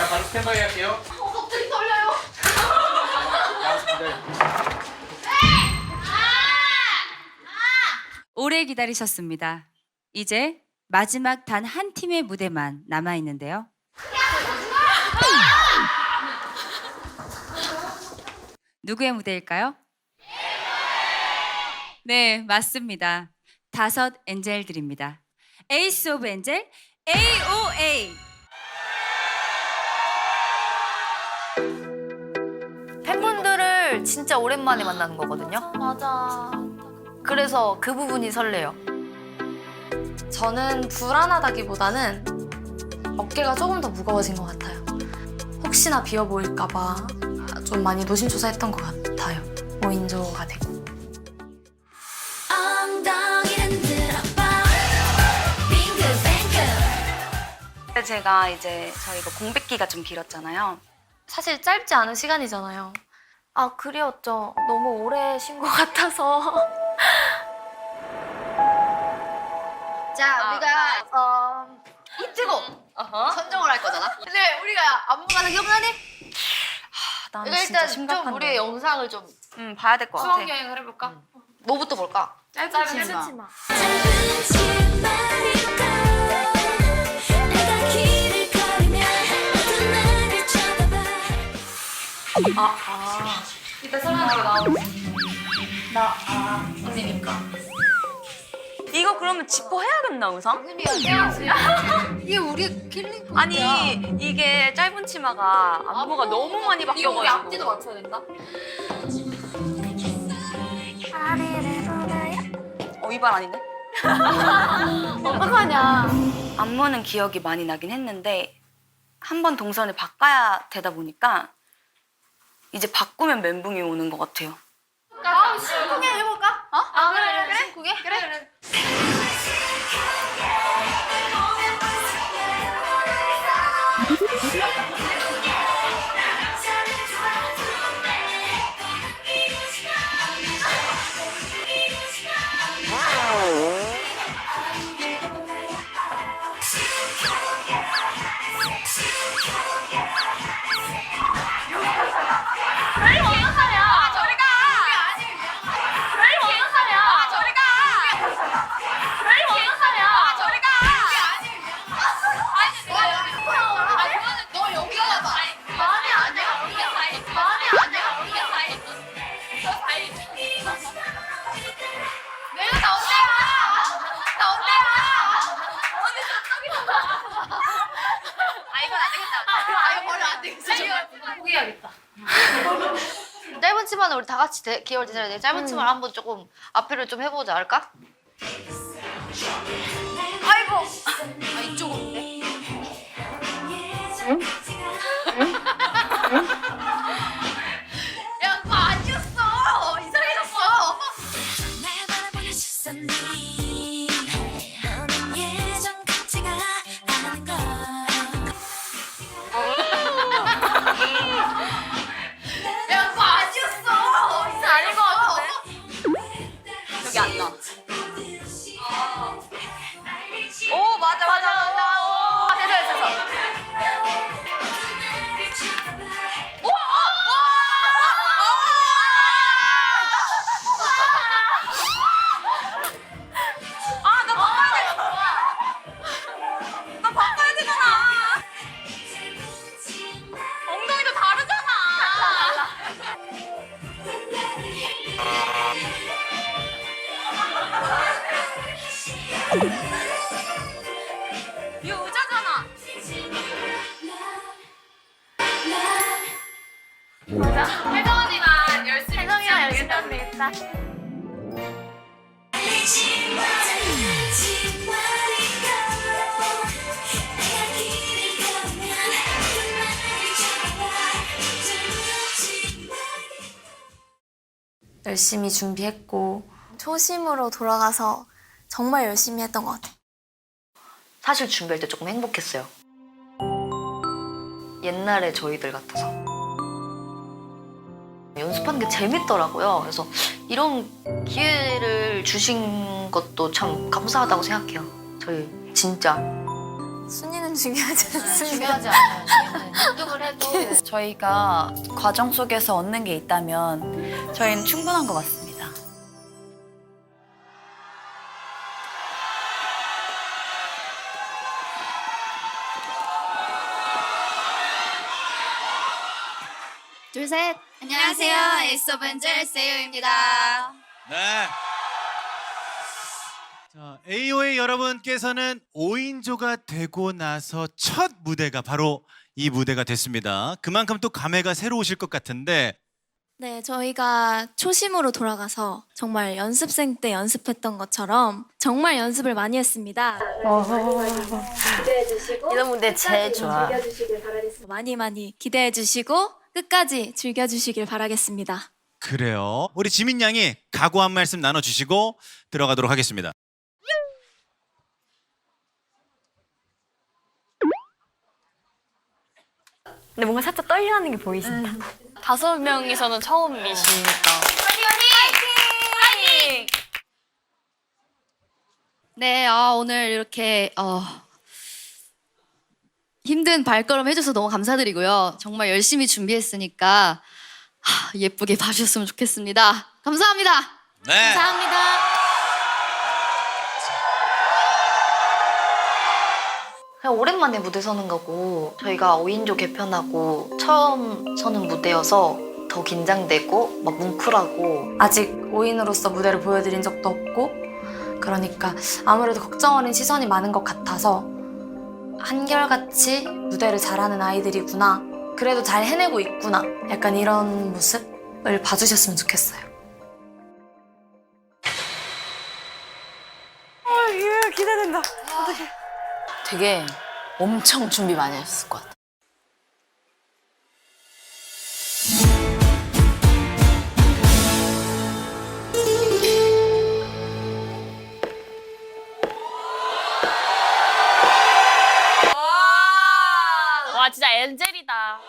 자, 바로 스탠바이 할게요. 어, 갑자기 떨려요. 오래 기다리셨습니다. 이제 마지막 단 한 팀의 무대만 남아 있는데요. 누구의 무대일까요? 네, 맞습니다. 다섯 엔젤들입니다. 에이스 오브 엔젤 AOA. 진짜 오랜만에 만나는 거거든요. 맞아. 그래서 그 부분이 설레요. 저는 불안하다기보다는 어깨가 조금 더 무거워진 것 같아요. 혹시나 비어 보일까봐 좀 많이 노심초사했던 것 같아요. 5인조가 되고. 근데 제가 이제 저희가 공백기가 좀 길었잖아요. 사실 짧지 않은 시간이잖아요. 아, 그리웠죠. 너무 오래 쉰 것 같아서. 자, 우리가 어, 이트곡 선정을 할 거잖아. 근데 우리가 안무가 다 기억나니? 난 이거 진짜 일단 심각한데. 좀 우리의 영상을 좀 음, 봐야 될 것 같아. 수학 여행을 해볼까? 뭐부터 볼까? 짧은 치마. 치마. 이따 설명하고 나오는 나, 아, 언니니까. 이거 그러면 지퍼 해야겠나 의상? 이게 우리 킬링 아니 이게 짧은 치마가 안무가 너무 많이 이거 우리 앞뒤도 바뀌어가지고. 맞춰야 된다? 어 이발 아닌데? 어떡하냐. 안무는 기억이 많이 나긴 했는데 한 번 동선을 바꿔야 되다 보니까 이제 바꾸면 멘붕이 오는 것 같아요. 아, 신궁에 해볼까? 어? 아, 그래, 그래. 신궁에? 그래, 그래. 우리 다 같이 대, 기월 디자인에 대해 짧은 치마를 한번 조금 앞에를 좀 해보자. 할까? 이거 의자잖아. 혜정 언니만 열심히 혜정이랑 열심히 하면 되겠다. 열심히 준비했고 초심으로 돌아가서 정말 열심히 했던 것 같아요. 사실 준비할 때 조금 행복했어요. 옛날에 저희들 같아서. 연습하는 게 재밌더라고요. 그래서 이런 기회를 주신 것도 참 감사하다고 생각해요. 저희 진짜. 순위는 중요하지 않습니다. 중요하지 않아요 저희가 과정 속에서 얻는 게 있다면 저희는 충분한 것 같습니다. 셋. 안녕하세요. 에이스 오브 엔젤 세이오입니다. 네. 자, AOA 여러분께서는 5인조가 되고 나서 첫 무대가 바로 이 무대가 됐습니다. 그만큼 또 감회가 새로우실 것 같은데 네, 저희가 초심으로 돌아가서 정말 연습생 때 연습했던 것처럼 정말 연습을 많이 했습니다. 이런 무대 제일 좋아. 많이 많이 기대해 주시고 끝까지 즐겨 주시길 바라겠습니다. 그래요. 우리 지민 양이 각오 한 말씀 나눠주시고 들어가도록 하겠습니다. 근데 뭔가 살짝 떨려하는 게 보이신다. 다섯 명이서는 처음이시니까. 네, 아, 오늘 이렇게 어, 힘든 발걸음 해줘서 너무 감사드리고요. 정말 열심히 준비했으니까 하, 예쁘게 봐주셨으면 좋겠습니다. 감사합니다. 네. 감사합니다. 그냥 오랜만에 무대 서는 거고 저희가 5인조 개편하고 처음 서는 무대여서 더 긴장되고 막 뭉클하고 아직 5인으로서 무대를 보여드린 적도 없고 그러니까 아무래도 걱정 어린 시선이 많은 것 같아서 한결같이 무대를 잘하는 아이들이구나. 그래도 잘 해내고 있구나. 약간 이런 모습을 봐주셨으면 좋겠어요. 되게 엄청 준비 많이 하셨을 것 같아 와 진짜 엔젤이다.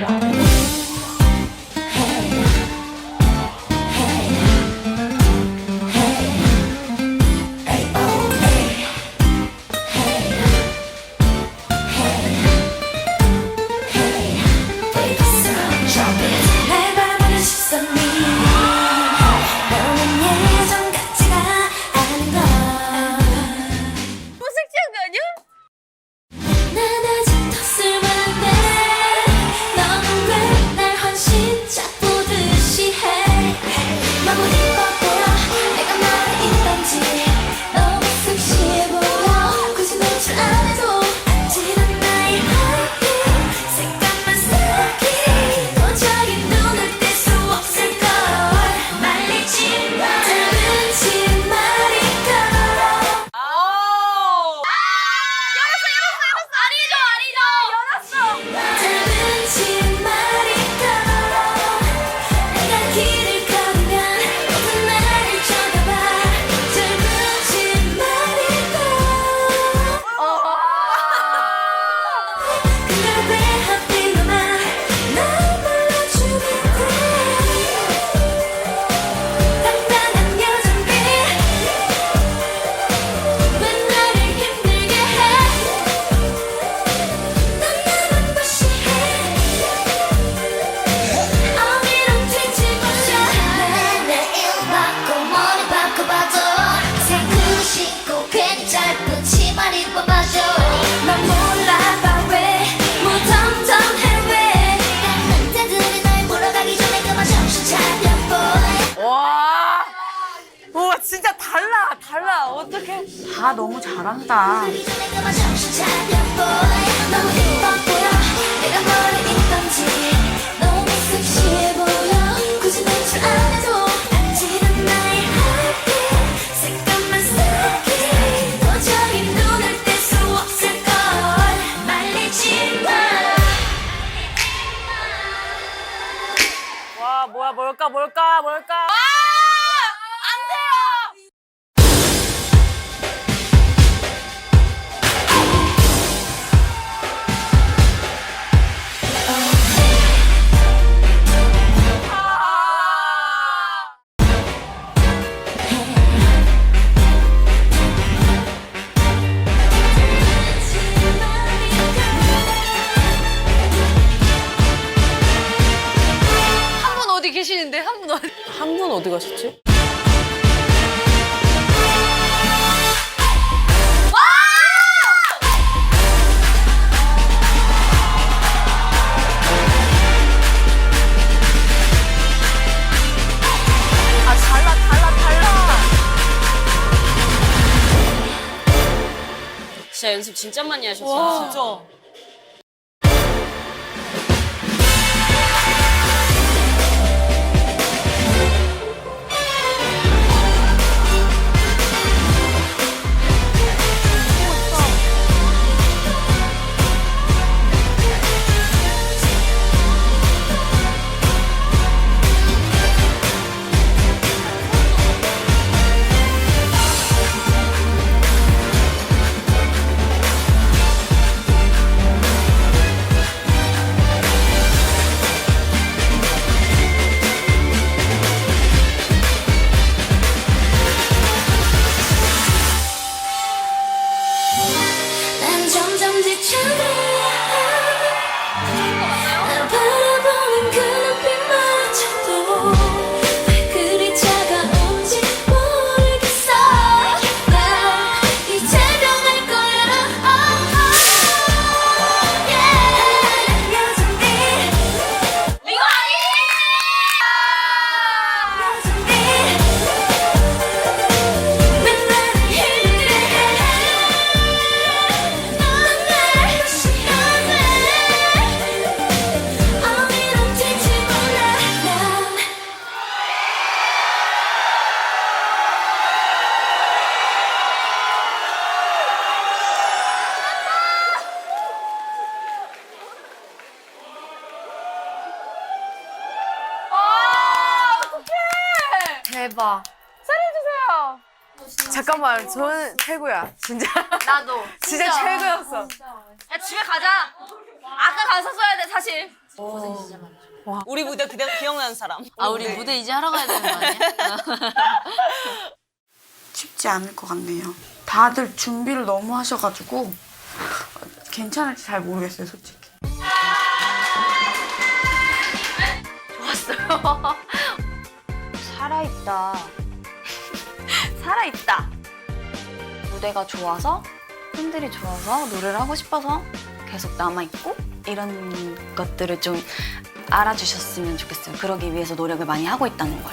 날 다 너무 잘한다. 한분 어디 가셨지? 아 달라 달라 달라. 진짜 연습 진짜 많이 하셨어요. 진짜. 잠깐만, 저는 최고야. 진짜. 나도. 진짜 최고였어. 야 집에 가자. 아까 가서 써야 돼 사실. 우리 무대 그대 기억나는 사람. 아 우리 무대 이제 하러 가야 되는 거 아니야? 쉽지 않을 것 같네요. 다들 준비를 너무 하셔가지고 괜찮을지 잘 모르겠어요, 솔직히. 좋았어요. 살아있다. 살아있다. 무대가 좋아서 팬들이 좋아서 노래를 하고 싶어서 계속 남아있고 이런 것들을 좀 알아주셨으면 좋겠어요. 그러기 위해서 노력을 많이 하고 있다는 걸.